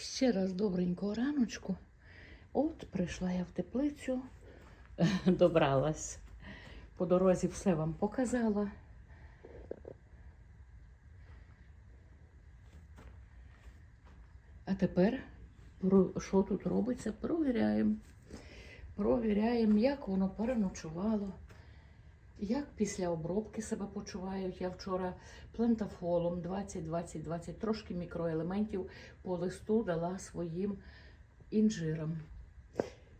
Ще раз добренького раночку. От прийшла я в теплицю, добралась. По дорозі все вам показала. А тепер, що тут робиться, провіряємо. Провіряємо, як воно переночувало, як після обробки себе почувають. Я вчора плентафолом 20-20-20, трошки мікроелементів по листу дала своїм інжирам.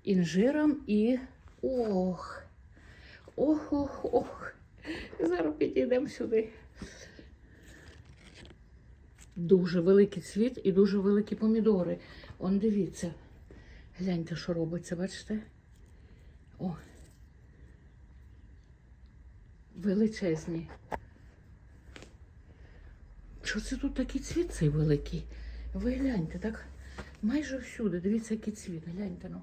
Інжирам і ох, ох, ох, ох. Зараз підійдемо сюди. Дуже великий цвіт і дуже великі помідори. Он дивіться. Гляньте, що робиться, бачите? О. Величезні. Що це тут такий цвіт цей великий? Ви гляньте, так майже всюди. Дивіться, який цвіт, гляньте ну.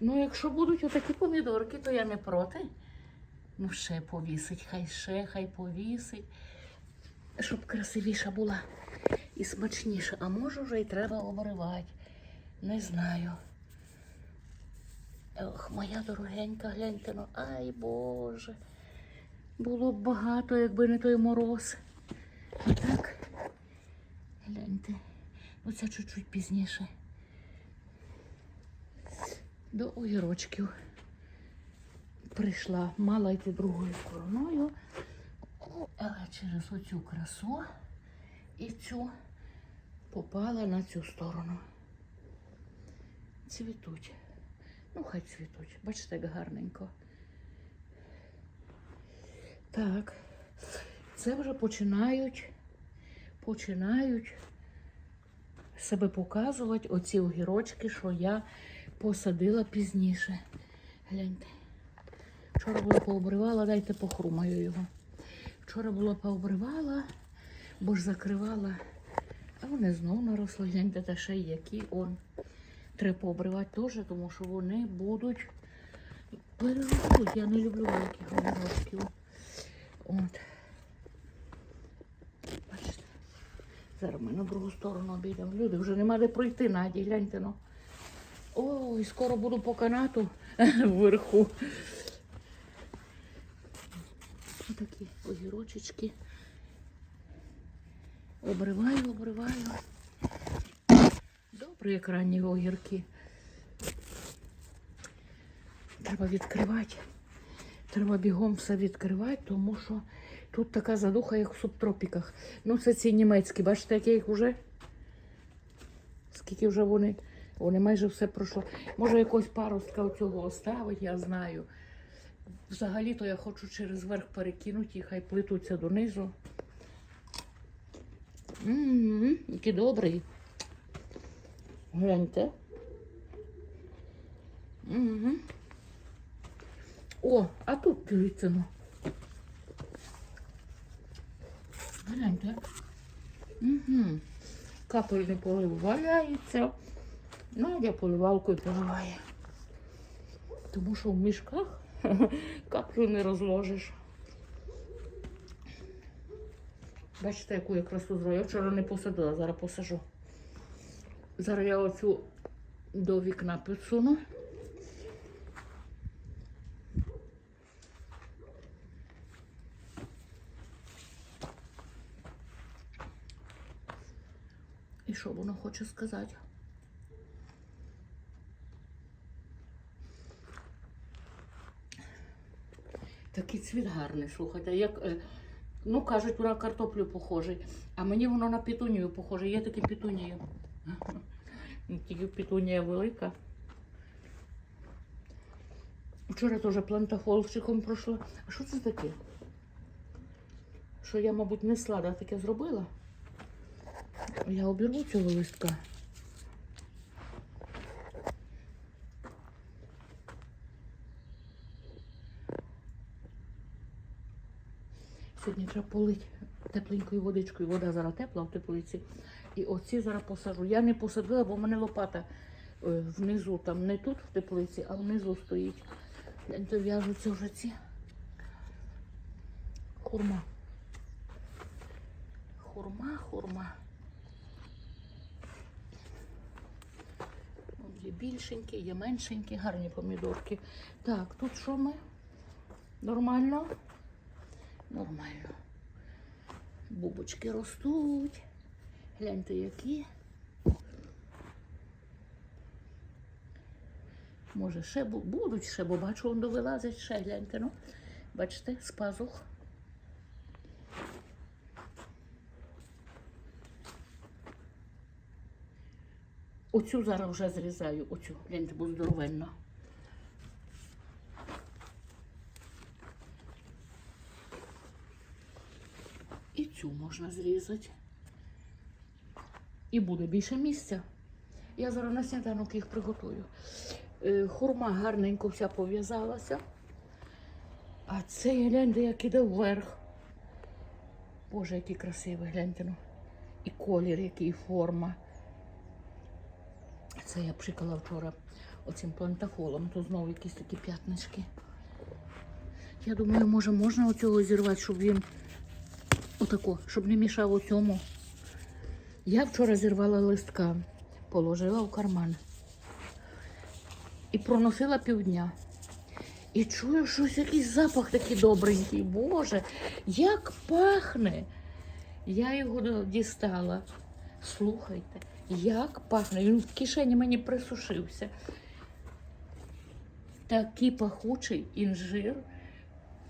Ну, якщо будуть отакі помідорки, то я не проти. Ну, ще повісить, хай ще, хай повісить. Щоб красивіша була і смачніша. А може вже й треба обривати. Не знаю. Ох, моя дорогенька, гляньте, ну, ай Боже. Було б багато, якби не той мороз. А так, гляньте, ну це чуть-чуть пізніше. До огірочків прийшла, мала йти другою стороною, але через оцю красу і цю попала на цю сторону. Цвітуть. Ну, хай цвітуть. Бачите, як гарненько. Так, це вже починають, починають себе показувати оці огірочки, що я посадила пізніше. Гляньте. Вчора було пообривала, дайте похрумаю його. Вчора було пообривала, бо ж закривала, а вони знову наросли. Гляньте, та ще й які он. Треба пообривати теж, тому що вони будуть переростуть. Я не люблю великих огірочків. От. Бачите. Зараз ми на другу сторону обійдемо. Люди, вже нема де пройти, Наді, гляньте ну. Ой, скоро буду по канату вверху. Отакі огірочечки. Обриваю, обриваю. Добре, як ранні огірки. Треба відкривати. Треба бігом все відкривати, тому що тут така задуха, як в субтропіках. Ну, це ці німецькі, бачите, які їх вже? Скільки вже вони? Вони майже все пройшло. Може, якось паростка оцього оставить, я знаю. Взагалі-то я хочу через верх перекинути і хай плетуться донизу. М-м-м, який добрий. Гляньте. Угу. О, а тут дивіться, ну. Гляньте. Угу. Капельний полив валяється. Надя поливалкою поливає. Тому що в мішках каплю не розложиш. Бачите, яку я красу зробила. Я вчора не посадила, зараз посажу. Зараз я оцю до вікна підсуну. І що воно хоче сказати? Такий цвіт гарний, слухайте. Як, е, ну, кажуть, на картоплю похожий, а мені воно на петунію похоже. Є таке петунія. Тільки петунія велика. Вчора теж плантахолчиком пройшла. А що це таке? Що я, мабуть, не слада таке зробила? Я обірву цього листка. Сьогодні треба полити тепленькою водичкою. Вода зараз тепла в теплиці. І оці зараз посажу. Я не посадила, бо в мене лопата е, внизу, там не тут в теплиці, а внизу стоїть. Дов'яжуться вже ці хурма. Хурма, хурма. Є більшенькі, є меншенькі, гарні помідорки. Так, тут що ми? Нормально? Нормально. Бубочки ростуть. Гляньте, які. Може, ще будуть ще, бо бачу, он довилазить ще, гляньте, ну. Бачите, з пазух. Оцю зараз вже зрізаю, оцю, гляньте, бо здоровенно. І цю можна зрізати. І буде більше місця. Я зараз на сніданок їх приготую. Е, Хурма гарненько вся пов'язалася. А цей гляньте, як іде вверх. Боже, який красивий, гляньте. Ну. І колір, який форма. Це я пшикала вчора оцим плантафолом, то знову якісь такі п'ятнички. Я думаю, може можна оцього зірвати, щоб він отако, щоб не мішав оцьому. Я вчора зірвала листка, положила в карман і проносила півдня. І чую, щось якийсь запах такий добренький. Боже, як пахне. Я його дістала. Слухайте, як пахне. Він в кишені мені присушився. Такий пахучий інжир.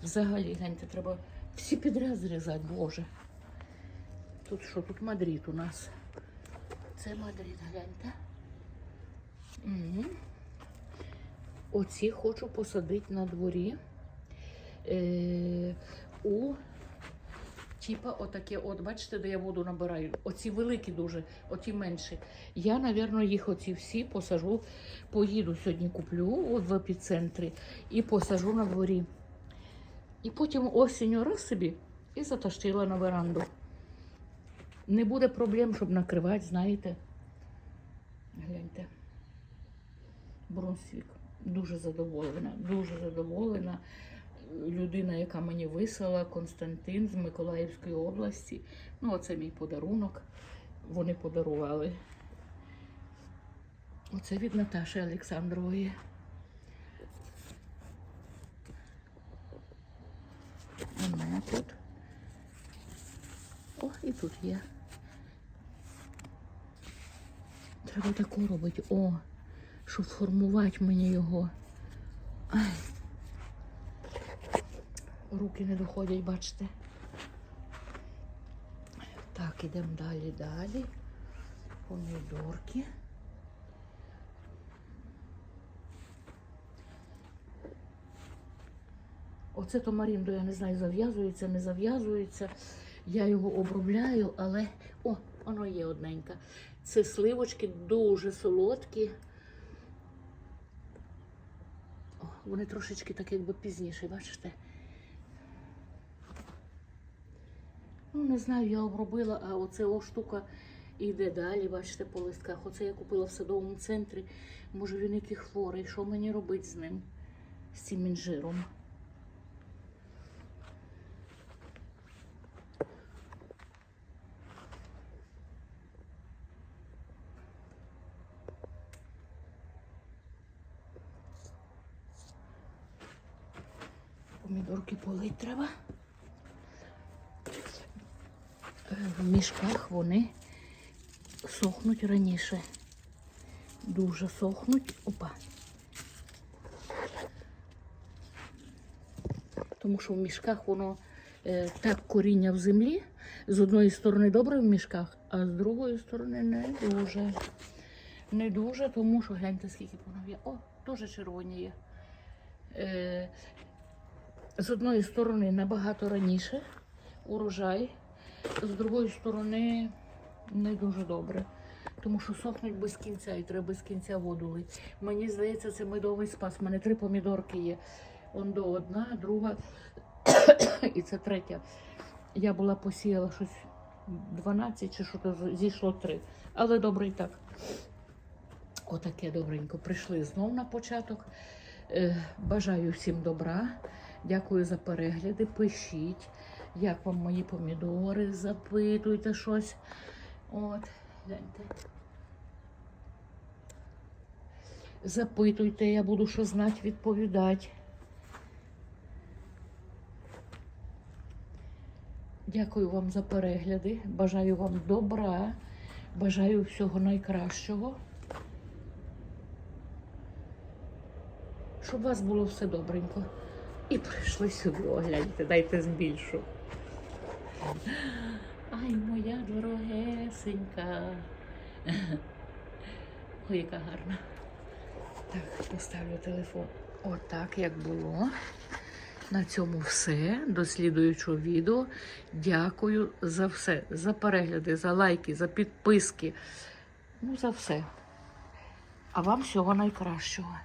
Взагалі, гляньте, треба всі підряд зрізати, Боже. Тут що? Тут Мадрид у нас. Це Мадрид, гляньте. Угу. Оці хочу посадити на дворі. Е, у типа отаке, от бачите, де я воду набираю. Оці великі дуже, оті менші. Я, напевно, їх оці всі посажу. Поїду сьогодні куплю от в епіцентрі і посажу на дворі. І потім осінню раз собі і затащила на веранду. Не буде проблем, щоб накривати, знаєте. Гляньте. Бронсвік. Дуже задоволена, дуже задоволена. Людина, яка мені вислала, Константин з Миколаївської області. Ну, оце мій подарунок. Вони подарували. Оце від Наташі Олександрової. Вона тут. О, і тут є. Треба таку робити. О, щоб формувати мені його. Ай. Руки не доходять, бачите. Так, ідемо далі, далі. Помідорки. Оце томаріндо, я не знаю, зав'язується, не зав'язується. Я його обробляю, але. О, воно є одненька. Це сливочки дуже солодкі. О, вони трошечки так якби пізніше, бачите? Ну, не знаю, я обробила, а оце о штука йде далі, бачите, по листках. Оце я купила в садовому центрі. Може він який хворий. Що мені робити з ним? З цим інжиром? Помідорки полить треба. Е, В мішках вони сохнуть раніше. Дуже сохнуть. Опа. Тому що в мішках воно е, так коріння в землі. З одної сторони добре в мішках, а з другої сторони не дуже. Не дуже, тому що гляньте, скільки воно є. О, теж червоні є. Е, з одної сторони набагато раніше урожай, з другої сторони не дуже добре. Тому що сохнуть без кінця і треба без кінця воду лити. Мені здається, це медовий спас. У мене три помідорки є. Он до одна, друга і це третя. Я була посіяла щось 12 чи що то зійшло три. Але добре і так. Отаке добренько. Прийшли знов на початок. Е, Бажаю всім добра. Дякую за перегляди. Пишіть, як вам мої помідори, запитуйте щось. От, гляньте. Запитуйте, я буду що знати, відповідати. Дякую вам за перегляди. Бажаю вам добра. Бажаю всього найкращого. Щоб у вас було все добренько. І прийшли сюди, огляньте, дайте збільшу. Ай, моя дорогесенька. Ой, яка гарна. Так, поставлю телефон. Отак, як було. На цьому все. До слідуючого відео. Дякую за все. За перегляди, за лайки, за підписки. Ну, за все. А вам всього найкращого.